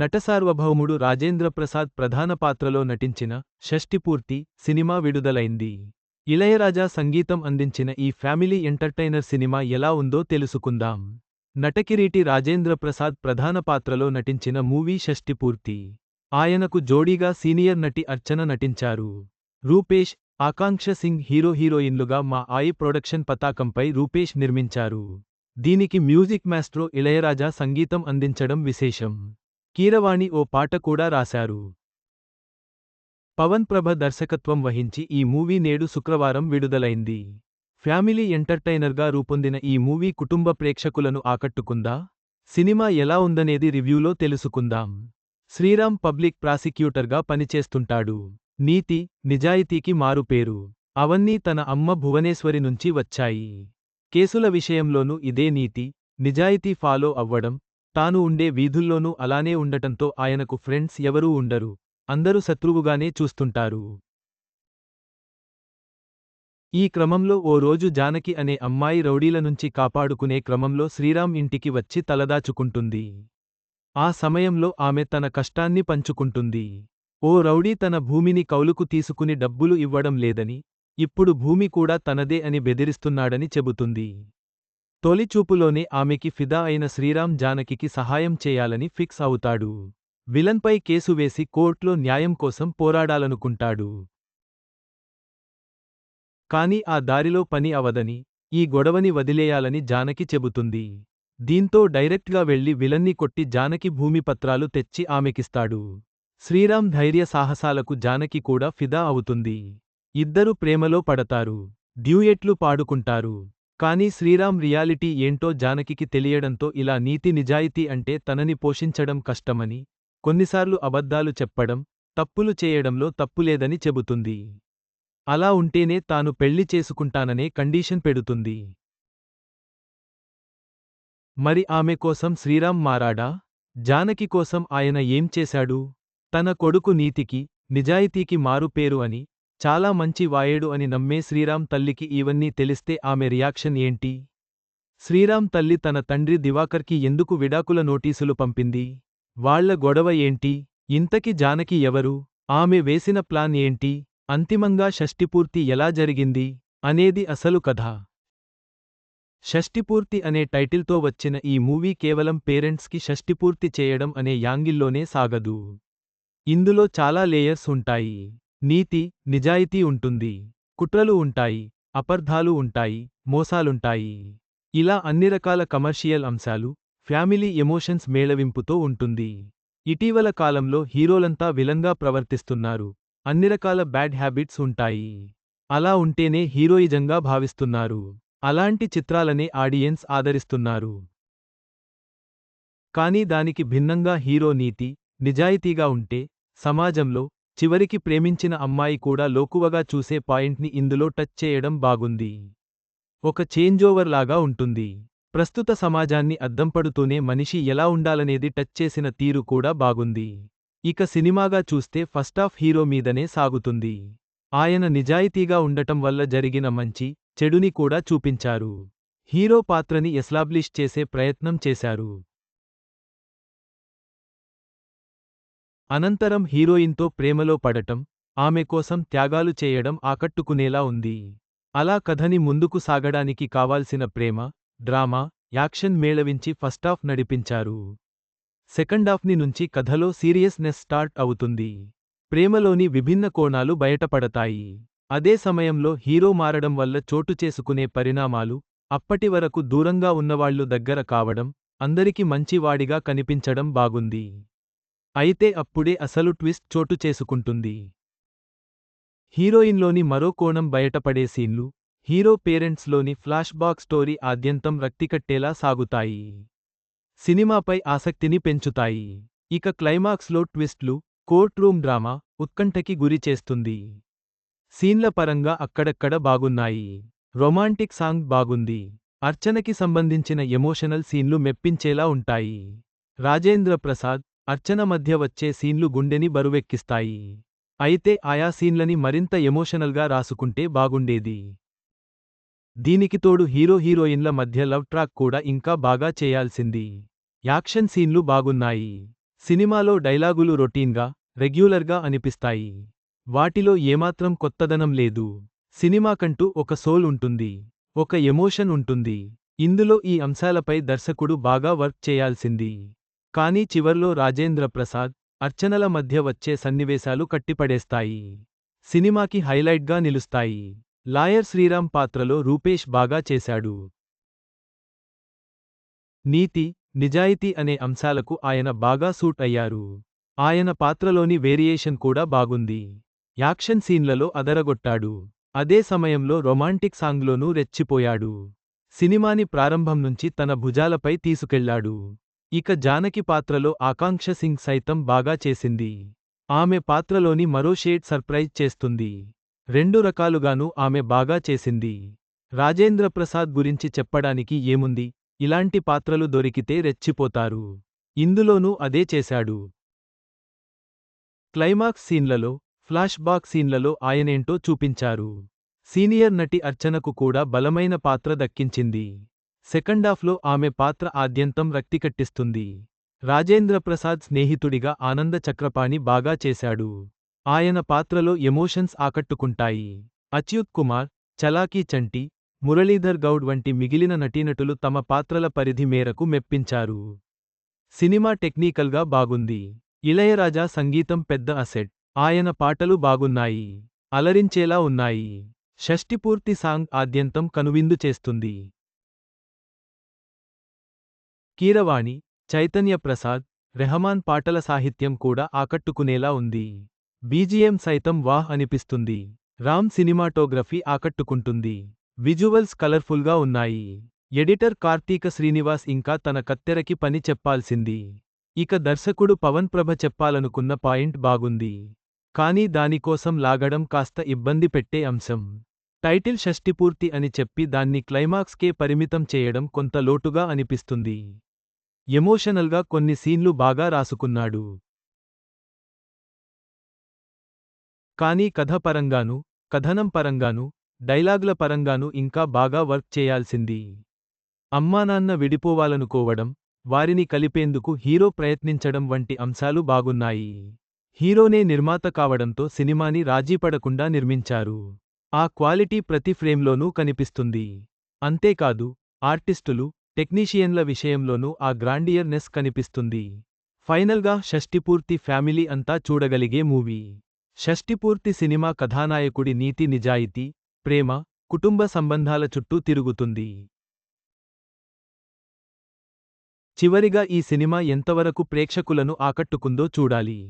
నటసార్వభౌముడు రాజేంద్రప్రసాద్ ప్రధాన పాత్రలో నటించిన షష్టిపూర్తి సినిమా విడుదలైంది. ఇళయరాజా సంగీతం అందించిన ఈ ఫ్యామిలీ ఎంటర్టైనర్ సినిమా ఎలా ఉందో తెలుసుకుందాం. నటకిరీటి రాజేంద్రప్రసాద్ ప్రధాన పాత్రలో నటించిన మూవీ షష్టిపూర్తి ఆయనకు జోడీగా సీనియర్ నటి అర్చన నటించారు. రూపేష్ ఆకాంక్ష సింగ్ హీరో హీరోయిన్లుగా మా ఆయి ప్రొడక్షన్ పతాకంపై రూపేష్ నిర్మించారు. దీనికి మ్యూజిక్ మాస్ట్రో ఇళయరాజా సంగీతం అందించడం విశేషం. కీరవాణి ఓ పాట కూడా రాశారు. పవన్ ప్రభ దర్శకత్వం వహించి ఈ మూవీ నేడు శుక్రవారం విడుదలైంది. ఫ్యామిలీ ఎంటర్టైనర్గా రూపొందిన ఈ మూవీ కుటుంబ ప్రేక్షకులను ఆకట్టుకుందా? సినిమా ఎలా ఉందనేది రివ్యూలో తెలుసుకుందాం. శ్రీరామ్ పబ్లిక్ ప్రాసిక్యూటర్గా పనిచేస్తుంటాడు. నీతి నిజాయితీకి మారుపేరు. అవన్నీ తన అమ్మ భువనేశ్వరి నుంచి వచ్చాయి. కేసుల విషయంలోనూ ఇదే నీతి. నిజాయితీ ఫాలో అవ్వడం తాను ఉండే వీధుల్లోనూ అలానే ఉండటంతో ఆయనకు ఫ్రెండ్స్ ఎవరూ ఉండరు. అందరూ శత్రువుగానే చూస్తుంటారు. ఈ క్రమంలో ఓ రోజు జానకి అనే అమ్మాయి రౌడీల నుంచి కాపాడుకునే క్రమంలో శ్రీరామ్ ఇంటికి వచ్చి తలదాచుకుంటుంది. ఆ సమయంలో ఆమె తన కష్టాన్ని పంచుకుంటుంది. ఓ రౌడీ తన భూమిని కౌలుకు తీసుకుని డబ్బులు ఇవ్వడం లేదని ఇప్పుడు భూమి కూడా తనదే అని బెదిరిస్తున్నాడని చెబుతుంది. తొలిచూపులోనే ఆమెకి ఫిదా అయిన శ్రీరామ్ జానకికి సహాయం చేయాలని ఫిక్స్ అవుతాడు. విలన్పై కేసు వేసి కోర్టులో న్యాయం కోసం పోరాడాలనుకుంటాడు. కాని ఆ దారిలో పని అవదని ఈ గొడవని వదిలేయాలని జానకి చెబుతుంది. దీంతో డైరెక్ట్గా వెళ్ళి విలన్ని కొట్టి జానకి భూమి పత్రాలు తెచ్చి ఆమెకిస్తాడు. శ్రీరామ్ ధైర్య సాహసాలకు జానకి కూడా ఫిదా అవుతుంది. ఇద్దరు ప్రేమలో పడతారు. డ్యూయెట్లు పాడుకుంటారు. కాని శ్రీరామ్ రియాలిటీ ఏంటో జానకికి తెలియడంతో ఇలా నీతి నిజాయితీ అంటే తనని పోషించడం కష్టమని కొన్నిసార్లు అబద్ధాలు చెప్పడం తప్పులు చేయడంలో తప్పులేదని చెబుతుంది. అలా ఉంటేనే తాను పెళ్ళి చేసుకుంటాననే కండీషన్ పెడుతుంది. మరి ఆమె కోసం శ్రీరామ్ మారాడా? జానకి కోసం ఆయన ఏం చేశాడు? తన కొడుకు నీతికి నిజాయితీకి మారుపేరు అని చాలా మంచి వాయేడు అని నమ్మే శ్రీరామ్ తల్లికి ఇవన్నీ తెలిస్తే ఆమె రియాక్షన్ ఏంటి? శ్రీరామ్ తల్లి తన తండ్రి దివాకర్కి ఎందుకు విడాకుల నోటీసులు పంపింది? వాళ్ళ గొడవ ఏంటి? ఇంతకి జానకి ఎవరు? ఆమె వేసిన ప్లాన్ ఏంటి? అంతిమంగా షష్టిపూర్తి ఎలా జరిగింది? అనేది అసలు కథ. షష్టిపూర్తి అనే టైటిల్తో వచ్చిన ఈ మూవీ కేవలం పేరెంట్స్కి షష్టిపూర్తి చేయడం అనే యాంగిల్లోనే సాగదు. ఇందులో చాలా లేయర్స్ ఉంటాయి. నీతి నిజాయితీ ఉంటుంది. కుట్రలు ఉంటాయి అపర్ధాలు ఉంటాయి మోసాలుంటాయి. ఇలా అన్ని రకాల కమర్షియల్ అంశాలు ఫ్యామిలీ ఎమోషన్స్ మేళవింపుతో ఉంటుంది. ఇటీవల కాలంలో హీరోలంతా విలంగా ప్రవర్తిస్తున్నారు. అన్ని రకాల బ్యాడ్ హ్యాబిట్స్ ఉంటాయి. అలా ఉంటేనే హీరోయిజంగా భావిస్తున్నారు. అలాంటి చిత్రాలనే ఆడియన్స్ ఆదరిస్తున్నారు. కానీ దానికి భిన్నంగా హీరో నీతి నిజాయితీగా ఉంటే సమాజంలో చివరికి ప్రేమించిన అమ్మాయి కూడా లోకువగా చూసే పాయింట్ని ఇందులో టచ్ చేయడం బాగుంది. ఒక చేంజోవర్ లాగా ఉంటుంది. ప్రస్తుత సమాజాన్ని అద్దంపడుతూనే మనిషి ఎలా ఉండాలనేది టచ్ చేసిన తీరు కూడా బాగుంది. ఇక సినిమాగా చూస్తే ఫస్టాఫ్ హీరో మీదనే సాగుతుంది. ఆయన నిజాయితీగా ఉండటం వల్ల జరిగిన మంచి చెడుని కూడా చూపించారు. హీరో పాత్రని ఎస్లాబ్లిష్ చేసే ప్రయత్నం చేశారు. అనంతరం హీరోయిన్తో ప్రేమలో పడటం ఆమె కోసం త్యాగాలు చేయడం ఆకట్టుకునేలా ఉంది. అలా కథని ముందుకు సాగడానికి కావాల్సిన ప్రేమ డ్రామా యాక్షన్ మేళవించి ఫస్టాఫ్ నడిపించారు. సెకండాఫ్ని నుంచి కథలో సీరియస్నెస్ స్టార్ట్ అవుతుంది. ప్రేమలోని విభిన్న కోణాలు బయటపడతాయి. అదే సమయంలో హీరో మారడం వల్ల చోటు చేసుకునే పరిణామాలు అప్పటి వరకు దూరంగా ఉన్నవాళ్ళు దగ్గర కావడం అందరికి మంచివాడిగా కనిపించడం బాగుంది. అయితే అప్పుడే అసలు ట్విస్ట్ చోటు చేసుకుంటుంది. హీరోయిన్లోని మరో కోణం బయటపడే సీన్లు హీరో పేరెంట్స్లోని ఫ్లాష్బాక్ స్టోరీ ఆద్యంతం రక్తికట్టేలా సాగుతాయి. సినిమాపై ఆసక్తిని పెంచుతాయి. ఇక క్లైమాక్స్లో ట్విస్ట్లు కోర్ట్ రూమ్ డ్రామా ఉత్కంఠకి గురి చేస్తుంది. సీన్ల పరంగా అక్కడక్కడ బాగున్నాయి. రొమాంటిక్ సాంగ్ బాగుంది. అర్చనకి సంబంధించిన ఎమోషనల్ సీన్లు మెప్పించేలా ఉంటాయి. రాజేంద్ర ప్రసాద్ అర్చన మధ్య వచ్చే సీన్లు గుండెని బరువెక్కిస్తాయి. అయితే ఆయా సీన్లని మరింత ఎమోషనల్గా రాసుకుంటే బాగుండేది. దీనికి తోడు హీరో హీరోయిన్ల మధ్య లవ్ ట్రాక్ కూడా ఇంకా బాగా చేయాల్సింది. యాక్షన్ సీన్లు బాగున్నాయి. సినిమాలో డైలాగులు రొటీన్గా రెగ్యులర్గా అనిపిస్తాయి. వాటిలో ఏమాత్రం కొత్తదనం లేదు. సినిమాకంటూ ఒక సోల్ ఉంటుంది. ఒక ఎమోషన్ ఉంటుంది. ఇందులో ఈ అంశాలపై దర్శకుడు బాగా వర్క్ చేయాల్సింది. కానీ చివర్లో రాజేంద్ర ప్రసాద్ అర్చనల మధ్య వచ్చే సన్నివేశాలు కట్టిపడేస్తాయి. సినిమాకి హైలైట్గా నిలుస్తాయి. లాయర్ శ్రీరామ్ పాత్రలో రూపేష్ బాగా చేశాడు. నీతి నిజాయితీ అనే అంశాలకు ఆయన బాగా సూట్ అయ్యారు. ఆయన పాత్రలోని వేరియేషన్ కూడా బాగుంది. యాక్షన్ సీన్లలో అదరగొట్టాడు. అదే సమయంలో రొమాంటిక్ సాంగ్లోనూ రెచ్చిపోయాడు. సినిమాని ప్రారంభం నుంచి తన భుజాలపై తీసుకెళ్ళాడు. ఇక జానకి పాత్రలో ఆకాంక్ష సింగ్ సైతం బాగా చేసింది. ఆమె పాత్రలోని మరో షేడ్ సర్ప్రైజ్ చేస్తుంది. రెండు రకాలుగానూ ఆమె బాగా చేసింది. రాజేంద్ర ప్రసాద్ గురించి చెప్పడానికి ఏముంది? ఇలాంటి పాత్రలు దొరికితే రెచ్చిపోతారు. ఇందులోనూ అదే చేశాడు. క్లైమాక్స్ సీన్లలో ఫ్లాష్ బాక్ సీన్లలో ఆయనేంటో చూపించారు. సీనియర్ నటి అర్చనకు కూడా బలమైన పాత్ర దక్కించింది. సెకండాఫ్లో ఆమె పాత్ర ఆద్యంతం రక్తికట్టిస్తుంది. రాజేంద్ర ప్రసాద్ స్నేహితుడిగా ఆనంద చక్రపాణి బాగా చేశాడు. ఆయన పాత్రలో ఎమోషన్స్ ఆకట్టుకుంటాయి. అచ్యుత్ కుమార్ చలాకీ చంటి మురళీధర్ గౌడ్ వంటి మిగిలిన నటీనటులు తమ పాత్రల పరిధి మేరకు మెప్పించారు. సినిమా టెక్నికల్గా బాగుంది. ఇళయరాజా సంగీతం పెద్ద అసెట్. ఆయన పాటలు బాగున్నాయి. అలరించేలా ఉన్నాయి. షష్టిపూర్తి సాంగ్ ఆద్యంతం కనువిందు చేస్తుంది. కీరవాణి చైతన్య ప్రసాద్ రెహమాన్ పాటల సాహిత్యం కూడా ఆకట్టుకునేలా ఉంది. బీజిఎం సైతం వాహ్ అనిపిస్తుంది. రామ్ సినిమాటోగ్రఫీ ఆకట్టుకుంటుంది. విజువల్స్ కలర్ఫుల్గా ఉన్నాయి. ఎడిటర్ కార్తీక శ్రీనివాస్ ఇంకా తన కత్తెరకి పని చెప్పాల్సింది. ఇక దర్శకుడు పవన్ ప్రభ చెప్పాలనుకున్న పాయింట్ బాగుంది. కానీ దానికోసం లాగడం కాస్త ఇబ్బంది పెట్టే అంశం. టైటిల్ షష్టిపూర్తి అని చెప్పి దాన్ని క్లైమాక్స్కే పరిమితం చేయడం కొంత లోటుగా అనిపిస్తుంది. ఎమోషనల్గా కొన్ని సీన్లు బాగా రాసుకున్నాడు. కానీ కథ పరంగాను కథనం పరంగానూ డైలాగుల పరంగానూ ఇంకా బాగా వర్క్ చేయాల్సింది. అమ్మానాన్న విడిపోవాలనుకోవడం వారిని కలిపేందుకు హీరో ప్రయత్నించడం వంటి అంశాలు బాగున్నాయి. హీరోనే నిర్మాత కావడంతో సినిమాని రాజీపడకుండా నిర్మించారు. ఆ క్వాలిటీ ప్రతి ఫ్రేమ్లోనూ కనిపిస్తుంది. అంతేకాదు ఆర్టిస్టులు టెక్నీషియన్ల విషయంలోనూ ఆ గ్రాండియర్నెస్ కనిపిస్తుంది. ఫైనల్గా షష్టిపూర్తి ఫ్యామిలీ అంతా చూడగలిగే మూవీ. షష్టిపూర్తి సినిమా కథానాయకుడి నీతి నిజాయితీ ప్రేమ కుటుంబ సంబంధాల చుట్టూ తిరుగుతుంది. చివరిగా ఈ సినిమా ఎంతవరకు ప్రేక్షకులను ఆకట్టుకుందో చూడాలి.